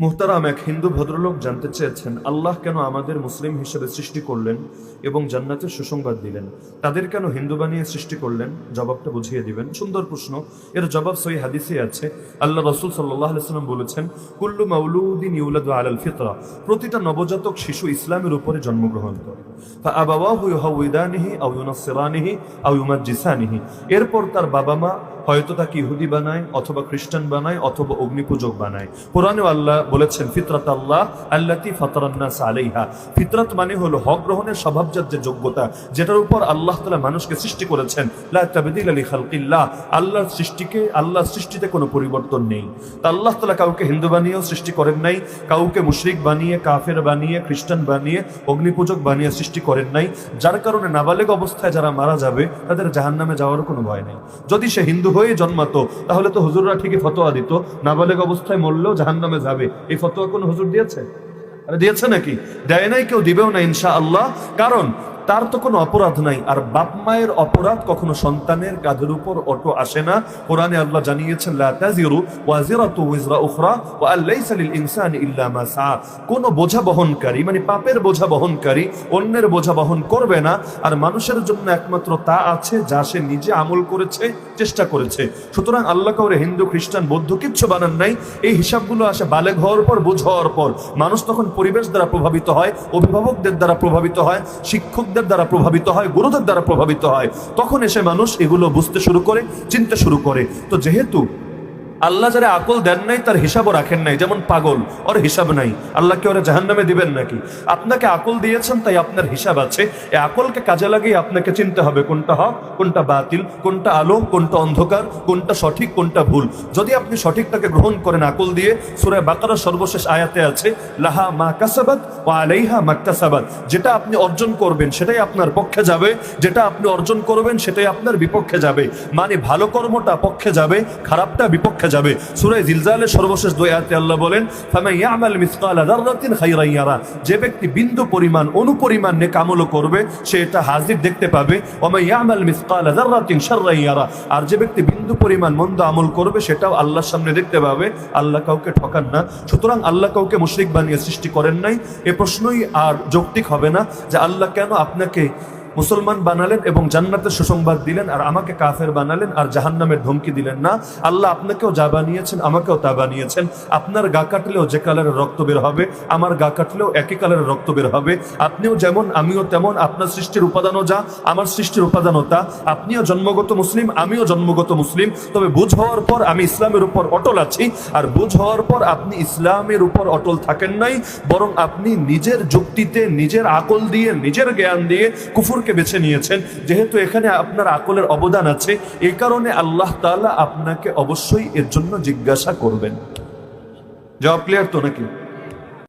মুহতারাম এক হিন্দু ভদ্রলোক জানতে চেয়েছেন, আল্লাহ কেন আমাদের মুসলিম হিসেবে সৃষ্টি করলেন এবং জান্নাতের সুসংবাদ দিলেন? তাদের কেন হিন্দু বানিয়ে সৃষ্টি করলেন? জবাবটা বুঝিয়ে দিবেন। সুন্দর প্রশ্ন। এর জবাব সই হাদিসে আছে। আল্লাহ রসুল সাল্লাহ সাল্লাম বলেছেন, কুল্লু মাউলুদ্দিন ইউলাদ আলাল ফিতরা। প্রতিটা নবজাতক শিশু ইসলামের উপরে জন্মগ্রহণ করে। আও ইউনাসসিরানিহি আও ইউমাজ্জিসানিহি। এরপর তার বাবা মা হয়তো তাকে ইহুদি বানায় অথবা খ্রিস্টান বানায় অথবা অগ্নিপূজক বানায়। কোরআনে আল্লাহ বলেছেন, ফিতরাত আল্লাহ আল্লাতি ফাতারান্নাস আলাইহা। ফিতরাত মানে হলো হক গ্রহণের স্বভাবজাত যে যোগ্যতা, যেটার উপর আল্লাহ তাআলা মানুষকে সৃষ্টি করেছেন। লা আলি খালকিল্লাহ আল্লাহর সৃষ্টিকে আল্লাহর সৃষ্টিতে কোনো পরিবর্তন নেই। তা আল্লাহ তাআলা কাউকে হিন্দু বানিয়েও সৃষ্টি করেন নাই, কাউকে মুশরিক বানিয়ে, কাফের বানিয়ে, খ্রিস্টান বানিয়ে, অগ্নিপূজক বানিয়ে সৃষ্টি করেন নাই। যার কারণে নাবালেগ অবস্থায় যারা মারা যাবে, তাদের জাহান্নামে যাওয়ার কোনো ভয় নেই। যদি সে হিন্দু হয়ে জন্মাতো, তাহলে তো হুজুররা ঠিকই ফতোয়া দিত। নাবালেগ অবস্থায় মরলেও জাহান্নামে যাবে। এই ফতোয়া কোনো হুজুর দিয়েছে? দিয়েছে নাকি? দেয় নাই, কেউ দিবেও না ইনশা আল্লাহ কারণ তার তো কোনো অপরাধ নাই। আর বাপ মায়ের অপরাধ কখনো সন্তানের কাঁধের উপর অটো আসে না। কোরআনে আল্লাহ জানিয়েছেন, লা তাজিরু ওয়াজিরাতু উজরা উখরা ওয়া আল্লাইসা লিল ইনসানি ইল্লা মা সা কোন বোঝা বহনকারী মানে পাপের বোঝা বহনকারী অন্যের বোঝা বহন করবে না। আর মানুষের জন্য একমাত্র তা আছে, যা সে নিজে আমল করেছে, চেষ্টা করেছে। সুতরাং আল্লাহ কাউরে হিন্দু, খ্রিস্টান, বৌদ্ধ কিচ্ছু বানান নাই। এই হিসাবগুলো আসে বালেগ হওয়ার পর, বুঝ হওয়ার পর। মানুষ তখন পরিবেশ দ্বারা প্রভাবিত হয়, অভিভাবকদের দ্বারা প্রভাবিত হয়, শিক্ষকদের দ্বারা প্রভাবিত হয়, গুরুদের দ্বারা প্রভাবিত হয়, তখন এসে মানুষ এগুলো বুঝতে শুরু করে, চিনতে শুরু করে। তো যেহেতু আল্লাহ যারা আকল দেন নাই, তার হিসাবও রাখেন নাই। যেমন পাগল, ওর হিসাব নাই। আল্লাহ কি ওরা জাহান্নামে দিবেন নাকি? আপনাকে আকল দিয়েছেন, তাই আপনার হিসাব আছে। এই আকলকে কাজে লাগিয়ে আপনাকে চিনতে হবে কোনটা হক, কোনটা বাতিল, কোনটা আলো, কোনটা অন্ধকার, কোনটা সঠিক, কোনটা ভুল। যদি আপনি সঠিকটাকে গ্রহণ করেন আকল দিয়ে সুরায় বাকারা সর্বশেষ আয়াতে আছে, লাহা মা কাসাবাত ও আলাইহা মাক্তাসাবাত যেটা আপনি অর্জন করবেন, সেটাই আপনার পক্ষে যাবে। যেটা আপনি অর্জন করবেন, সেটাই আপনার বিপক্ষে যাবে। মানে ভালো কর্মটা পক্ষে যাবে, খারাপটা বিপক্ষে যাবে। সূরা জিলজালের সর্বশেষ দুই আয়াতে আল্লাহ বলেন যে ব্যক্তি বিন্দু পরিমাণ, অনুপরিমাণ নেক আমল করবে, সে এটা হাজির দেখতে পাবে। আর যে ব্যক্তি বিন্দু পরিমাণ মন্দ আমল করবে, সেটাও আল্লাহর সামনে দেখতে পাবে। আল্লাহ কাউকে ঠকান না। সুতরাং আল্লাহ কাউকে মুশরিক বানিয়ে সৃষ্টি করেন নাই। এ প্রশ্নই আর যৌক্তিক হবে না যে আল্লাহ কেন আপনাকে মুসলমান বানালেন এবং জান্নাতের সুসংবাদ দিলেন, আর আমাকে কাফের বানালেন, আর জাহান্নামের ধমকি দিলেন। না, আল্লাহ আপনাকেও যা বানিয়েছেন, আমাকেও তা বানিয়েছেন। আপনার গা কাটলেও যে কালারের রক্ত বের হবে, আমার গা কাটলেও একই কালারের রক্ত বের হবে। আপনিও যেমন, আমিও তেমন, আপনার সৃষ্টির উপাদানও যা, আমার সৃষ্টির উপাদানও তা। আপনিও জন্মগত মুসলিম, আমিও জন্মগত মুসলিম। তবে বুঝ হওয়ার পর আমি ইসলামের উপর অটল আছি, আর বুঝ হওয়ার পর আপনি ইসলামের উপর অটল থাকেন নাই, বরং আপনি নিজের যুক্তিতে, নিজের আকল দিয়ে, নিজের জ্ঞান দিয়ে কুফুরকে বেছে নিয়েছেন, যেহেতু এখানে আপনার আকলের অবদান আছে, এ কারণে আল্লাহ তাআলা আপনাকে অবশ্যই এর জন্য জিজ্ঞাসা করবেন। জবাব ক্লিয়ার তো নাকি?